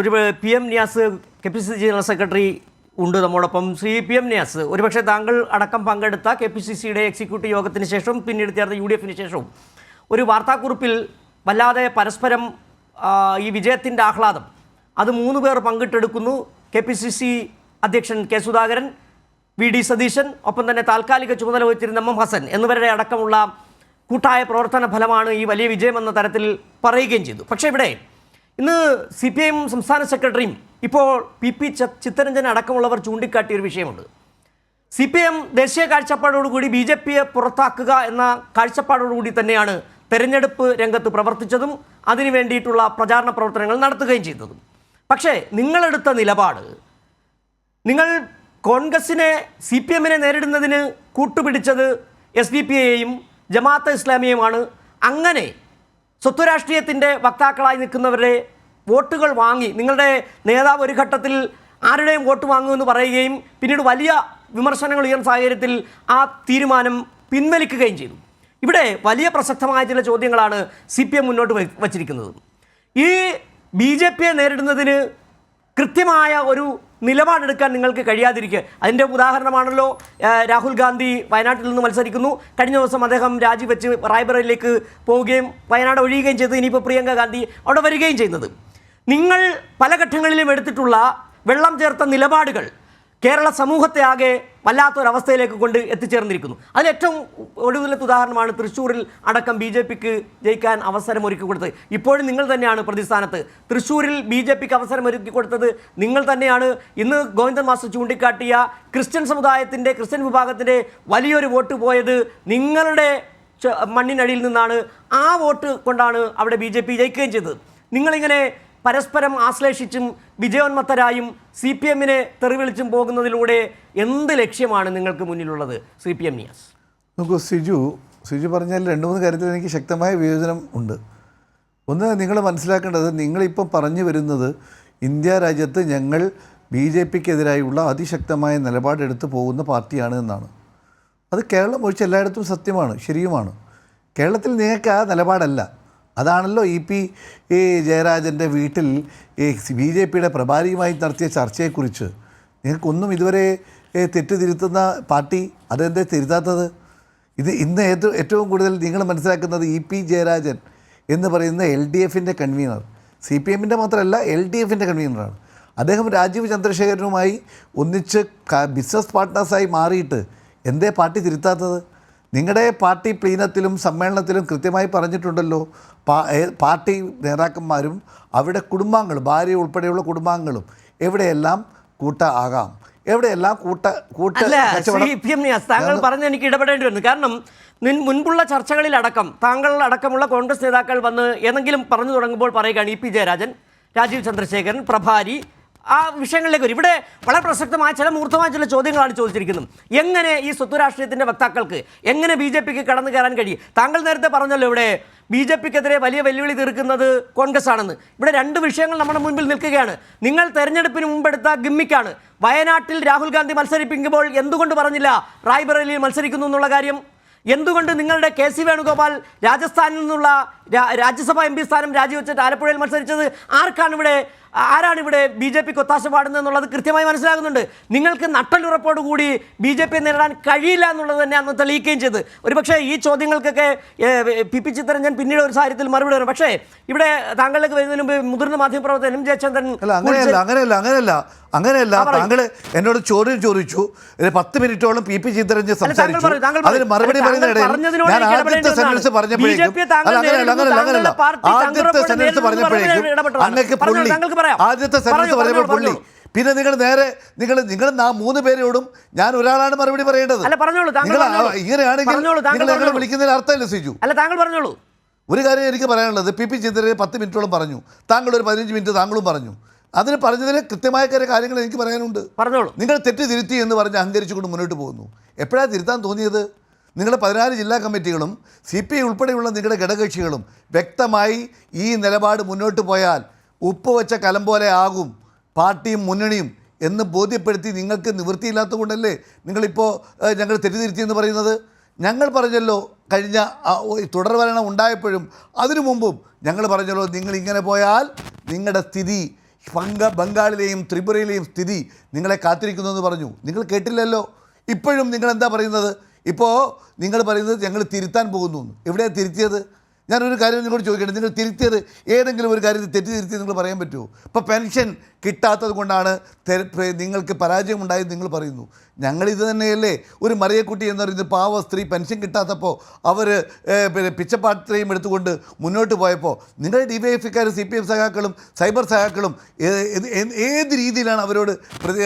ഒരു P M Niyas K P C C general secretary ഉണ്ട് നമ്മോടൊപ്പം. ശ്രീ പി എം നിയാസ് ഒരുപക്ഷെ താങ്കൾ അടക്കം പങ്കെടുത്ത കെ പി സി സിയുടെ എക്സിക്യൂട്ടീവ് യോഗത്തിന് ശേഷവും പിന്നീട് ചേർന്ന യു ഡി എഫിന് ശേഷവും ഒരു വാർത്താക്കുറിപ്പിൽ വല്ലാതെ പരസ്പരം ഈ വിജയത്തിന്റെ ആഹ്ലാദം. അത് മൂന്ന് പേർ പങ്കിട്ടെടുക്കുന്നു. കെ പി സി സി അധ്യക്ഷൻ K Sudhakaran V D Satheesan ഒപ്പം തന്നെ താൽക്കാലിക ചുമതല വഹിച്ചിരുന്ന എം എം ഹസൻ എന്നിവരുടെ അടക്കമുള്ള കൂട്ടായ പ്രവർത്തന ഫലമാണ് ഈ വലിയ വിജയമെന്ന തരത്തിൽ പറയുകയും ചെയ്തു. പക്ഷേ ഇവിടെ ഇന്ന് സി പി ഐ സംസ്ഥാന സെക്രട്ടറിയും ഇപ്പോൾ പി പി ചിത്തരഞ്ജൻ അടക്കമുള്ളവർ ചൂണ്ടിക്കാട്ടിയ ഒരു വിഷയമുണ്ട്. സി പി എം ദേശീയ കാഴ്ചപ്പാടോടുകൂടി ബി ജെ പിയെ പുറത്താക്കുക എന്ന കാഴ്ചപ്പാടോടുകൂടി തന്നെയാണ് തെരഞ്ഞെടുപ്പ് രംഗത്ത് പ്രവർത്തിച്ചതും അതിനു വേണ്ടിയിട്ടുള്ള പ്രചാരണ പ്രവർത്തനങ്ങൾ നടത്തുകയും ചെയ്തതും. പക്ഷേ നിങ്ങളെടുത്ത നിലപാട് നിങ്ങൾ കോൺഗ്രസിനെ സി പി എമ്മിനെ നേരിടുന്നതിന് കൂട്ടുപിടിച്ചത് എസ് ഡി പി എയെയും ജമാഅത്ത് ഇസ്ലാമിയുമാണ് അങ്ങനെ സ്വത്വരാഷ്ട്രീയത്തിന്റെ വക്താക്കളായി നിൽക്കുന്നവരുടെ വോട്ടുകൾ വാങ്ങി നിങ്ങളുടെ നേതാവ് ഒരു ഘട്ടത്തിൽ ആരുടെയും വോട്ട് വാങ്ങുമെന്ന് പറയുകയും പിന്നീട് വലിയ വിമർശനങ്ങൾ ഉയർന്ന സാഹചര്യത്തിൽ ആ തീരുമാനം പിൻവലിക്കുകയും ചെയ്തു. ഇവിടെ വലിയ പ്രസക്തമായ ചില ചോദ്യങ്ങളാണ് സി പി എം മുന്നോട്ട് വച്ചിരിക്കുന്നത്. ഈ ബി ജെ പിയെ നേരിടുന്നതിന് കൃത്യമായ ഒരു നിലപാടെടുക്കാൻ നിങ്ങൾക്ക് കഴിയാതിരിക്കുക അതിന്റെ ഉദാഹരണമാണല്ലോ രാഹുൽ ഗാന്ധി വയനാട്ടിൽ നിന്ന് മത്സരിക്കുന്നു. കഴിഞ്ഞ ദിവസം അദ്ദേഹം രാജിവെച്ച് റായ്ബറയിലേക്ക് പോവുകയും വയനാട് ഒഴിയുകയും ചെയ്ത്. ഇനിയിപ്പോൾ പ്രിയങ്ക ഗാന്ധി അവിടെ വരികയും ചെയ്യുന്നത്. നിങ്ങൾ പല ഘട്ടങ്ങളിലും എടുത്തിട്ടുള്ള വെള്ളം ചേർത്ത നിലപാടുകൾ കേരള സമൂഹത്തെ ആകെ വല്ലാത്തൊരവസ്ഥയിലേക്ക് കൊണ്ട് എത്തിച്ചേർന്നിരിക്കുന്നു. അതിൽ ഏറ്റവും ഒടുവിലത്തെ ഉദാഹരണമാണ് തൃശ്ശൂരിൽ അടക്കം ബി ജെ പിക്ക് ജയിക്കാൻ അവസരം ഒരുക്കി കൊടുത്തത്. ഇപ്പോഴും നിങ്ങൾ തന്നെയാണ് പ്രതിസ്ഥാനത്ത്. തൃശ്ശൂരിൽ ബി ജെ പിക്ക് അവസരം ഒരുക്കി കൊടുത്തത് നിങ്ങൾ തന്നെയാണ്. ഇന്ന് ഗോവിന്ദൻ മാസ്റ്റർ ചൂണ്ടിക്കാട്ടിയ ക്രിസ്ത്യൻ സമുദായത്തിന്റെ ക്രിസ്ത്യൻ വിഭാഗത്തിന്റെ വലിയൊരു വോട്ട് പോയത് നിങ്ങളുടെ മണ്ണിനടിയിൽ നിന്നാണ്. ആ വോട്ട് കൊണ്ടാണ് അവിടെ ബി ജെ പി ജയിക്കുകയും ചെയ്തത്. നിങ്ങളിങ്ങനെ പരസ്പരം ആശ്ലേഷിച്ചും വിജയോന്മത്തരായും സി പി എമ്മിനെ തെറിവിളിച്ചും പോകുന്നതിലൂടെ എന്ത് ലക്ഷ്യമാണ് നിങ്ങൾക്ക് മുന്നിലുള്ളത്? C P M Niyas. നോക്കൂ സിജു സിജു പറഞ്ഞാൽ രണ്ട് മൂന്ന് കാര്യത്തിൽ എനിക്ക് ശക്തമായ വിയോജനം ഉണ്ട്. ഒന്ന് നിങ്ങൾ മനസ്സിലാക്കേണ്ടത് നിങ്ങളിപ്പോൾ പറഞ്ഞു വരുന്നത് ഇന്ത്യ രാജ്യത്ത് ഞങ്ങൾ ബി ജെ പിക്കെതിരായുള്ള അതിശക്തമായ നിലപാടെടുത്ത് പോകുന്ന പാർട്ടിയാണ് എന്നാണ്. അത് കേരളം ഒഴിച്ച് എല്ലായിടത്തും സത്യമാണ് ശരിയുമാണ്. കേരളത്തിൽ നിങ്ങൾക്ക് ആ നിലപാടല്ല. അതാണല്ലോ ഇ പി ജയരാജന്റെ വീട്ടിൽ ബി ജെ പിയുടെ പ്രഭാരിയുമായി നടത്തിയ ചർച്ചയെക്കുറിച്ച്. നിങ്ങൾക്കൊന്നും ഇതുവരെ തെറ്റുതിരുത്തുന്ന തെറ്റ് തിരുത്തുന്ന പാർട്ടി അതെന്തേ തിരുത്താത്തത്? ഇത് ഇന്ന് ഏറ്റവും ഏറ്റവും കൂടുതൽ നിങ്ങൾ മനസ്സിലാക്കുന്നത് ഇ പി ജയരാജൻ എന്ന് പറയുന്ന എൽ ഡി എഫിന്റെ കൺവീനർ. സി പി എമ്മിന്റെ മാത്രമല്ല എൽ ഡി എഫിന്റെ കൺവീനറാണ്. അദ്ദേഹം രാജീവ് ചന്ദ്രശേഖരനുമായി ഒന്നിച്ച് ബിസിനസ് പാർട്ട്നേഴ്സായി മാറിയിട്ട് എന്തേ പാർട്ടി തിരുത്താത്തത്? നിങ്ങളുടെ പാർട്ടി പ്ലീനത്തിലും സമ്മേളനത്തിലും കൃത്യമായി പറഞ്ഞിട്ടുണ്ടല്ലോ. പാ പാർട്ടി നേതാക്കന്മാരും അവരുടെ കുടുംബാംഗങ്ങളും ഭാര്യ ഉൾപ്പെടെയുള്ള കുടുംബാംഗങ്ങളും എവിടെയെല്ലാം കൂട്ട ആകാം? എവിടെയെല്ലാം കൂട്ട കൂട്ട താങ്കൾ പറഞ്ഞ എനിക്ക് ഇടപെടേണ്ടി വരുന്നു. കാരണം നിൻ മുൻപുള്ള ചർച്ചകളിലടക്കം താങ്കൾ അടക്കമുള്ള കോൺഗ്രസ് നേതാക്കൾ വന്ന് ഏതെങ്കിലും പറഞ്ഞു തുടങ്ങുമ്പോൾ പറയുകയാണ് ഇ പി ജയരാജൻ രാജീവ് ചന്ദ്രശേഖരൻ പ്രഭാരി ആ വിഷയങ്ങളിലേക്ക് വരും. ഇവിടെ വളരെ പ്രസക്തമായ ചില മൂർത്തമായ ചില ചോദ്യങ്ങളാണ് ചോദിച്ചിരിക്കുന്നത്. എങ്ങനെ ഈ സ്വത്ത് രാഷ്ട്രീയത്തിന്റെ വക്താക്കൾക്ക് എങ്ങനെ ബി ജെ പിക്ക് കടന്നു കയറാൻ കഴിയും? താങ്കൾ നേരത്തെ പറഞ്ഞല്ലോ ഇവിടെ ബി ജെ പിക്കെതിരെ വലിയ വെല്ലുവിളി തീർക്കുന്നത് കോൺഗ്രസ് ആണെന്ന് ഇവിടെ രണ്ട് വിഷയങ്ങൾ നമ്മുടെ മുൻപിൽ നിൽക്കുകയാണ്. നിങ്ങൾ തെരഞ്ഞെടുപ്പിന് മുമ്പെടുത്ത ഗിമ്മിക്കാണ്. വയനാട്ടിൽ രാഹുൽ ഗാന്ധി മത്സരിപ്പിക്കുമ്പോൾ എന്തുകൊണ്ട് പറഞ്ഞില്ല? റായ്ബറേലിയിൽ മത്സരിക്കുന്നു എന്നുള്ള കാര്യം? എന്തുകൊണ്ട് നിങ്ങളുടെ കെ സി വേണുഗോപാൽ രാജസ്ഥാനിൽ നിന്നുള്ള രാജ്യസഭാ എം പി സ്ഥാനം രാജിവെച്ചിട്ട് ആലപ്പുഴയിൽ മത്സരിച്ചത് ആർക്കാണ് ഇവിടെ ആരാണ് ഇവിടെ ബി ജെ പിക്ക് ഒത്താശ പാടുന്നത് എന്നുള്ളത് കൃത്യമായി മനസ്സിലാകുന്നുണ്ട്. നിങ്ങൾക്ക് നട്ടലുറപ്പോടുകൂടി ബി ജെ പി നേരിടാൻ കഴിയില്ല എന്നുള്ളത് തന്നെ അന്ന് തെളിയിക്കുകയും ചെയ്ത്. ഒരുപക്ഷേ ഈ ചോദ്യങ്ങൾക്കൊക്കെ പി പി ചിത്തരഞ്ജൻ പിന്നീട് ഒരു സാഹചര്യത്തിൽ മറുപടി വരും. പക്ഷേ ഇവിടെ താങ്കളിലേക്ക് വരുന്നതിന് മുമ്പ് മുതിർന്ന മാധ്യമപ്രവർത്തകൻ എം. ജയചന്ദ്രൻ അല്ല അങ്ങനെയല്ല അങ്ങനെയല്ല അങ്ങനെയല്ല അങ്ങനെയല്ല. താങ്കൾ എന്നോട് ചോദ്യം ചോദിച്ചു. പത്ത് മിനിറ്റോളം പി പി ചിത്തരഞ്ജൻ സംസാരിച്ചു. അതിന് മറുപടി അല്ല, പറയുന്ന താങ്കൾ ഇടയിൽ പറഞ്ഞതിനോട് ഞാൻ എനിക്ക് ആദ്യത്തെ ഇടപെടേണ്ടതാണ്. സെന്റൻസ് പറഞ്ഞപ്പോഴേക്കും ആദ്യത്തെ സെന്റൻസ് പറഞ്ഞപ്പോഴേക്കും അങ്ങക്ക് പുള്ളി ആദ്യത്തെ സെന്റൻസ് പറഞ്ഞപ്പോൾ പുള്ളി. പിന്നെ നിങ്ങൾ നേരെ നിങ്ങൾ നിങ്ങൾ മൂന്ന് പേരോടും ഞാൻ ഒരാളാണ് മറുപടി പറയേണ്ടത്. നിങ്ങൾ. ഇങ്ങനെയാണെങ്കിൽ നിങ്ങൾ ഞങ്ങളെ. വിളിക്കുന്നതിന് അർത്ഥമില്ല സിജു. അല്ല താങ്കൾ പറഞ്ഞോളൂ. ഒരു കാര്യം എനിക്ക് പറയാനുള്ളത് പി പി ചിന്തരെ പത്ത് മിനിറ്റോളം പറഞ്ഞു. താങ്കൾ ഒരു പതിനഞ്ച് മിനിറ്റ് താങ്കളും പറഞ്ഞു. അതിന് പറഞ്ഞതിൽ കൃത്യമായ കാര്യങ്ങൾ എനിക്ക് പറയാനുണ്ട്. പറഞ്ഞോളൂ. നിങ്ങൾ തെറ്റ് തിരുത്തി എന്ന് പറഞ്ഞ് അഹങ്കരിച്ചുകൊണ്ട് മുന്നോട്ട് പോകുന്നു. എപ്പോഴാണ് തിരുത്താൻ തോന്നിയത്? നിങ്ങളുടെ പതിനാല് ജില്ലാ കമ്മിറ്റികളും സി പി ഐ ഉൾപ്പെടെയുള്ള നിങ്ങളുടെ ഘടകകക്ഷികളും വ്യക്തമായി ഈ നിലപാട് മുന്നോട്ട് പോയാൽ ഉപ്പ് വെച്ച കലം പോലെ ആകും. പാർട്ടിയും മുന്നണിയും എന്ന് ബോധ്യപ്പെടുത്തി നിങ്ങൾക്ക് നിവൃത്തിയില്ലാത്തത് കൊണ്ടല്ലേ നിങ്ങളിപ്പോൾ ഞങ്ങൾ തെറ്റിതിരുത്തി എന്ന് പറയുന്നത്? ഞങ്ങൾ പറഞ്ഞല്ലോ കഴിഞ്ഞ തുടർഭരണം ഉണ്ടായപ്പോഴും അതിനു മുമ്പും ഞങ്ങൾ പറഞ്ഞല്ലോ നിങ്ങൾ ഇങ്ങനെ പോയാൽ നിങ്ങളുടെ സ്ഥിതി ബംഗ ബംഗാളിലെയും ത്രിപുരയിലെയും സ്ഥിതി നിങ്ങളെ കാത്തിരിക്കുന്നു എന്ന് പറഞ്ഞു. നിങ്ങൾ കേട്ടില്ലല്ലോ? ഇപ്പോഴും നിങ്ങൾ എന്താ പറയുന്നത്? ഇപ്പോൾ നിങ്ങൾ പറയുന്നത് ഞങ്ങൾ തിരുത്താൻ പോകുന്നു. എവിടെയാണ് തിരുത്തിയത് ഞാനൊരു കാര്യം നിങ്ങളോട് ചോദിക്കട്ടെ? നിങ്ങൾ തിരുത്തിയത് ഏതെങ്കിലും ഒരു കാര്യത്തിൽ തെറ്റ് തിരുത്തി നിങ്ങൾ പറയാൻ പറ്റുമോ? ഇപ്പോൾ പെൻഷൻ കിട്ടാത്തത് കൊണ്ടാണ് നിങ്ങൾക്ക് പരാജയം ഉണ്ടായത് നിങ്ങൾ പറയുന്നു. ഞങ്ങളിത് തന്നെയല്ലേ? ഒരു മറിയക്കുട്ടി എന്ന് പറയുന്നത് പാവ സ്ത്രീ പെൻഷൻ കിട്ടാത്തപ്പോൾ അവർ പിന്നെ പിച്ചപ്പാത്രയും എടുത്തുകൊണ്ട് മുന്നോട്ട് പോയപ്പോൾ നിങ്ങളുടെ ഡി വൈ ഇക്കാർ സി പി എം സഖാക്കളും സൈബർ സഖാക്കളും ഏത് രീതിയിലാണ് അവരോട്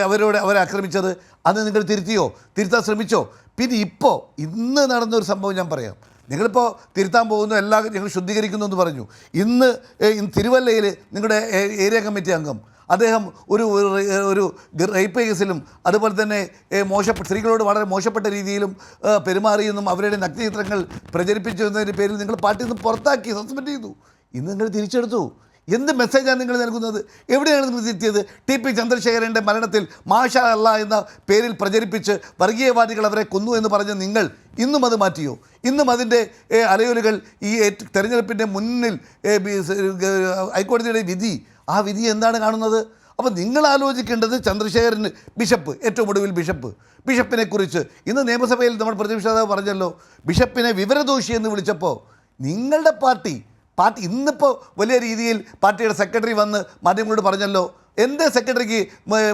അവരോട് അവരെ ആക്രമിച്ചത്? അത് നിങ്ങൾ തിരുത്തിയോ? തിരുത്താൻ ശ്രമിച്ചോ? പിന്നെ ഇപ്പോൾ ഇന്ന് നടന്നൊരു സംഭവം ഞാൻ പറയാം. നിങ്ങളിപ്പോൾ തിരുത്താൻ പോകുന്നു എല്ലാം ഞങ്ങൾ ശുദ്ധീകരിക്കുന്നു എന്ന് പറഞ്ഞു. ഇന്ന് തിരുവല്ലയിൽ നിങ്ങളുടെ ഏരിയ കമ്മിറ്റി അംഗം അദ്ദേഹം ഒരു ഒരു- റേപ്പ് കേസിലും അതുപോലെ തന്നെ മോശപ്പെട്ട സ്ത്രീകളോട് വളരെ മോശപ്പെട്ട രീതിയിലും പെരുമാറിയെന്നും അവരുടെ നഗ്നചിത്രങ്ങൾ പ്രചരിപ്പിച്ചു എന്നതിന്റെ പേരിൽ നിങ്ങൾ പാർട്ടിയിൽ നിന്ന് പുറത്താക്കി സസ്പെൻഡ് ചെയ്തു. ഇന്ന് നിങ്ങൾ തിരിച്ചെടുത്തു. എന്ത് മെസ്സേജാണ് നിങ്ങൾ നൽകുന്നത്? എവിടെയാണ് നിങ്ങൾ തിരുത്തിയത് ടി പി ചന്ദ്രശേഖരന്റെ മരണത്തിൽ മാഷ അല്ല എന്ന പേരിൽ പ്രചരിപ്പിച്ച് വർഗീയവാദികൾ അവരെ കൊന്നു എന്ന് പറഞ്ഞ നിങ്ങൾ ഇന്നും അത് മാറ്റിയോ? ഇന്നും അതിന്റെ അലയോലുകൾ ഈ തെരഞ്ഞെടുപ്പിന്റെ മുന്നിൽ ഹൈക്കോടതിയുടെ വിധി. ആ വിധി എന്താണ് കാണുന്നത്? അപ്പോൾ നിങ്ങൾ ആലോചിക്കേണ്ടത് ചന്ദ്രശേഖരന് ബിഷപ്പ് ഏറ്റവും ഒടുവിൽ ബിഷപ്പ്. ബിഷപ്പിനെ കുറിച്ച് ഇന്ന് നിയമസഭയിൽ നമ്മൾ പ്രതിപക്ഷ നേതാവ് പറഞ്ഞല്ലോ. ബിഷപ്പിനെ വിവരദോഷി എന്ന് വിളിച്ചപ്പോൾ നിങ്ങളുടെ പാർട്ടി പാർട്ടി ഇന്നിപ്പോൾ വലിയ രീതിയിൽ പാർട്ടിയുടെ സെക്രട്ടറി വന്ന് മാധ്യമങ്ങളോട് പറഞ്ഞല്ലോ എന്ത് സെക്രട്ടറിക്ക്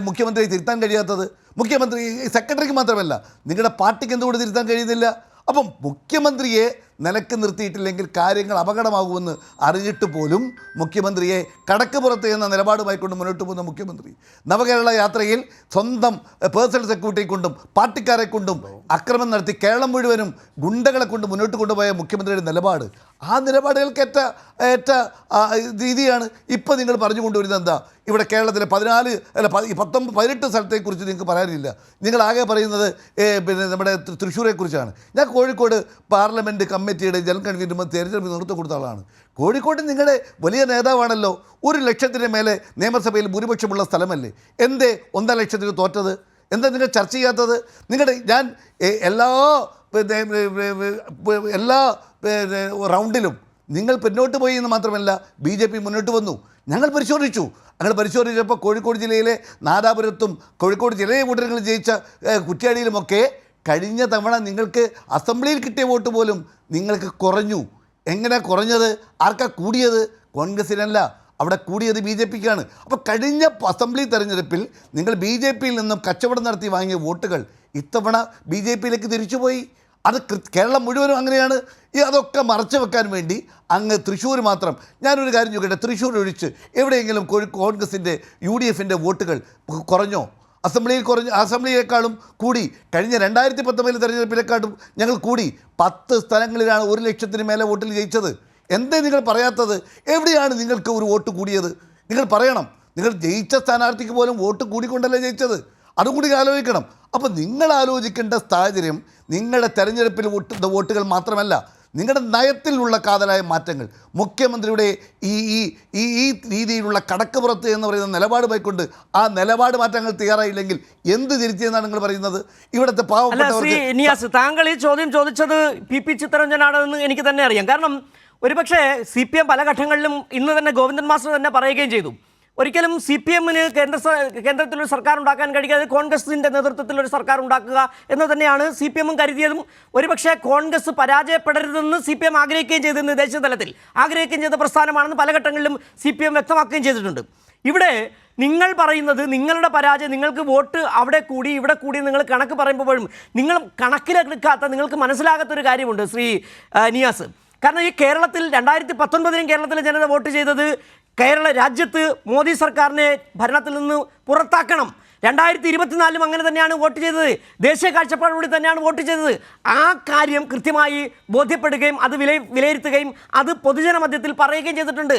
മുഖ്യമന്ത്രിയെ തിരുത്താൻ കഴിയാത്തത്? മുഖ്യമന്ത്രി സെക്രട്ടറിക്ക് മാത്രമല്ല നിങ്ങളുടെ പാർട്ടിക്ക് എന്തുകൊണ്ട് തിരുത്താൻ കഴിയുന്നില്ല? അപ്പം മുഖ്യമന്ത്രിയെ നിലയ്ക്ക് നിർത്തിയിട്ടില്ലെങ്കിൽ കാര്യങ്ങൾ അപകടമാകുമെന്ന് അറിഞ്ഞിട്ട് പോലും മുഖ്യമന്ത്രിയെ കടക്ക് പുറത്ത് എന്ന നിലപാടുമായി കൊണ്ട് മുന്നോട്ട് പോകുന്ന മുഖ്യമന്ത്രി. നവകേരള യാത്രയിൽ സ്വന്തം പേഴ്സണൽ സെക്യൂരിറ്റിയെ കൊണ്ടും പാർട്ടിക്കാരെ കൊണ്ടും അക്രമം നടത്തി കേരളം മുഴുവനും ഗുണ്ടകളെ കൊണ്ട് മുന്നോട്ട് കൊണ്ടുപോയ മുഖ്യമന്ത്രിയുടെ നിലപാട്. ആ നിലപാടുകൾക്ക് ഏറ്റ രീതിയാണ് ഇപ്പോൾ നിങ്ങൾ പറഞ്ഞു കൊണ്ടുവരുന്നത് എന്താ? ഇവിടെ കേരളത്തിലെ പതിനാല് അല്ല പത്തൊമ്പത് പതിനെട്ട് സ്ഥലത്തെക്കുറിച്ച് നിങ്ങൾക്ക് പറയാനില്ല. നിങ്ങൾ ആകെ പറയുന്നത് പിന്നെ നമ്മുടെ തൃശ്ശൂരെക്കുറിച്ചാണ്. ഞാൻ കോഴിക്കോട് പാർലമെന്റ് കമ്മിറ്റിയുടെ ജനറൽ കൺവീനർ തെരഞ്ഞെടുപ്പ് നേതൃത്വം കൊടുത്ത ആളാണ്. കോഴിക്കോട് നിങ്ങളുടെ വലിയ നേതാവാണല്ലോ ഒരു ലക്ഷത്തിന് മേലെ നിയമസഭയിൽ ഭൂരിപക്ഷമുള്ള സ്ഥലമല്ലേ? എന്തേ ഒന്നര ലക്ഷത്തിന് തോറ്റത്? എന്താ നിങ്ങൾ ചർച്ച ചെയ്യാത്തത്? നിങ്ങളുടെ ഞാൻ എല്ലാ എല്ലാ റൗണ്ടിലും നിങ്ങൾ പിന്നോട്ട് പോയി എന്ന് മാത്രമല്ല ബി ജെ പി മുന്നോട്ട് വന്നു. ഞങ്ങൾ പരിശോധിച്ചു. ഞങ്ങൾ പരിശോധിച്ചപ്പോൾ കോഴിക്കോട് ജില്ലയിലെ നാദാപുരത്തും കോഴിക്കോട് ജില്ലയിലെ കൂട്ടരങ്ങളിൽ ജയിച്ച കുറ്റ്യാടിയിലുമൊക്കെ കഴിഞ്ഞ തവണ നിങ്ങൾക്ക് അസംബ്ലിയിൽ കിട്ടിയ വോട്ട് പോലും നിങ്ങൾക്ക് കുറഞ്ഞു. എങ്ങനെ കുറഞ്ഞത്? ആർക്കാ കൂടിയത്? കോൺഗ്രസിനല്ല. അവിടെ കൂടിയത് ബി ജെ പിക്കാണ്. അപ്പോൾ കഴിഞ്ഞ അസംബ്ലി തെരഞ്ഞെടുപ്പിൽ നിങ്ങൾ ബി ജെ പിയിൽ നിന്നും കച്ചവടം നടത്തി വാങ്ങിയ വോട്ടുകൾ ഇത്തവണ ബി ജെ പിയിലേക്ക് തിരിച്ചുപോയി അത് കേരളം മുഴുവനും അങ്ങനെയാണ്. ഈ അതൊക്കെ മറച്ചു വെക്കാൻ വേണ്ടി അങ്ങ് തൃശ്ശൂർ മാത്രം. ഞാനൊരു കാര്യം ചോദിക്കട്ടെ? തൃശ്ശൂർ ഒഴിച്ച് എവിടെയെങ്കിലും കോൺഗ്രസിന്റെ യു ഡി എഫിന്റെ വോട്ടുകൾ കുറഞ്ഞോ? അസംബ്ലിയിൽ കുറഞ്ഞ അസംബ്ലിയേക്കാളും കൂടി. കഴിഞ്ഞ രണ്ടായിരത്തി പത്തൊമ്പതിലെ തെരഞ്ഞെടുപ്പിലേക്കാളും ഞങ്ങൾ കൂടി. പത്ത് സ്ഥലങ്ങളിലാണ് ഒരു ലക്ഷത്തിന് മേലെ വോട്ടിൽ ജയിച്ചത്. എന്തേ നിങ്ങൾ പറയാത്തത്? എവിടെയാണ് നിങ്ങൾക്ക് ഒരു വോട്ട് കൂടിയത്? നിങ്ങൾ പറയണം. നിങ്ങൾ ജയിച്ച സ്ഥാനാർത്ഥിക്ക് പോലും വോട്ട് കൂടിക്കൊണ്ടല്ലേ ജയിച്ചത്? അതും കൂടി ആലോചിക്കണം. അപ്പോൾ നിങ്ങൾ ആലോചിക്കേണ്ട സാഹചര്യം നിങ്ങളുടെ തെരഞ്ഞെടുപ്പിൽ വോട്ട് വോട്ടുകൾ മാത്രമല്ല. നിങ്ങളുടെ നയത്തിലുള്ള കാതലായ മാറ്റങ്ങൾ. മുഖ്യമന്ത്രിയുടെ ഈ ഈ ഈ ഈ രീതിയിലുള്ള കടക്കുപുറത്ത് എന്ന് പറയുന്ന നിലപാട് പോയിക്കൊണ്ട് ആ നിലപാട് മാറ്റങ്ങൾ തയ്യാറായില്ലെങ്കിൽ എന്ത് തിരിച്ചെന്നാണ് നിങ്ങൾ പറയുന്നത്? ഇവിടുത്തെ പാവപ്പെട്ടവർക്ക് താങ്കൾ ഈ ചോദ്യം ചോദിച്ചത് പി പി ചിത്തരഞ്ജനാണെന്ന് എനിക്ക് തന്നെ അറിയാം. കാരണം ഒരുപക്ഷെ സി പി എം പല ഘട്ടങ്ങളിലും ഇന്ന് തന്നെ ഗോവിന്ദൻ മാസ്റ്റർ തന്നെ പറയുകയും ചെയ്തു. ഒരിക്കലും സി പി എമ്മിന് കേന്ദ്ര കേന്ദ്രത്തിലൊരു സർക്കാർ ഉണ്ടാക്കാൻ കഴിയാതെ കോൺഗ്രസിന്റെ നേതൃത്വത്തിൽ ഒരു സർക്കാർ ഉണ്ടാക്കുക എന്ന് തന്നെയാണ് സി പി എമ്മും കരുതിയതും. ഒരുപക്ഷെ കോൺഗ്രസ് പരാജയപ്പെടരുതെന്ന് സി പി എം ആഗ്രഹിക്കുകയും ചെയ്തിരുന്നു ദേശീയ തലത്തിൽ. ആഗ്രഹിക്കുകയും ചെയ്ത പ്രസ്ഥാനമാണെന്ന് പല ഘട്ടങ്ങളിലും സി പി എം വ്യക്തമാക്കുകയും ചെയ്തിട്ടുണ്ട്. ഇവിടെ നിങ്ങൾ പറയുന്നത് നിങ്ങളുടെ പരാജയം നിങ്ങൾക്ക് വോട്ട് അവിടെ കൂടി ഇവിടെ കൂടി നിങ്ങൾ കണക്ക് പറയുമ്പോഴും നിങ്ങൾ കണക്കിലെടുക്കാത്ത നിങ്ങൾക്ക് മനസ്സിലാകാത്തൊരു കാര്യമുണ്ട് ശ്രീ നിയാസ്. കാരണം ഈ കേരളത്തിൽ രണ്ടായിരത്തി പത്തൊൻപതിനും കേരളത്തിലെ ജനത വോട്ട് ചെയ്തത് കേരള രാജ്യത്ത് മോദി സർക്കാരിനെ ഭരണത്തിൽ നിന്ന് പുറത്താക്കണം. രണ്ടായിരത്തി ഇരുപത്തിനാലിലും അങ്ങനെ തന്നെയാണ് വോട്ട് ചെയ്തത്. ദേശീയ കാഴ്ചപ്പാടോടെ തന്നെയാണ് വോട്ട് ചെയ്തത്. ആ കാര്യം കൃത്യമായി ബോധ്യപ്പെടുകയും അത് വില വിലയിരുത്തുകയും അത് പൊതുജന മധ്യത്തിൽ പറയുകയും ചെയ്തിട്ടുണ്ട്.